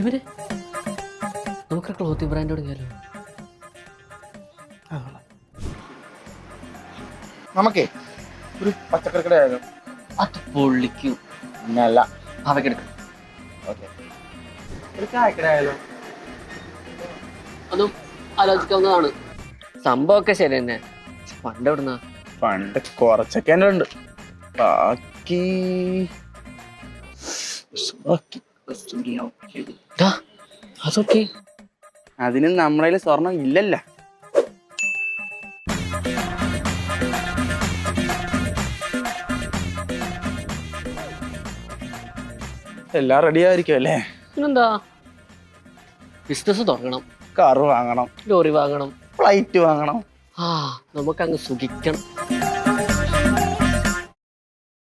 ഇവർ നമുക്ക് clothing brand തുടങ്ങിയാലോ നമുക്കേ ഒരു പച്ചക്കറി കട ആയാലും? അത് പൊള്ളിക്കും. പിന്നല്ല. അവക്കെടുക്കും ഓക്കെ. ഒരു ചായക്കട ആയാലോ? അതും ആലോചിക്കാവുന്നതാണ്. സംഭവമൊക്കെ ശരി തന്നെ. പണ്ട് എവിടുന്ന? പണ്ട് കുറച്ചൊക്കെ എന്റെ ഉണ്ട് ബാക്കി ബാക്കി അതൊക്കെ. അതിന് നമ്മളതിൽ സ്വർണം ഇല്ലല്ല. എല്ലാം റെഡി ആയിരിക്കും അല്ലേ? പിന്നെന്താ? ബിസിനസ് തുടങ്ങണം. കാറ് വാങ്ങണം. ലോറി വാങ്ങണം. ഫ്ലൈറ്റ് വാങ്ങണം. ആ നമുക്കങ്ങ് സുഖിക്കണം.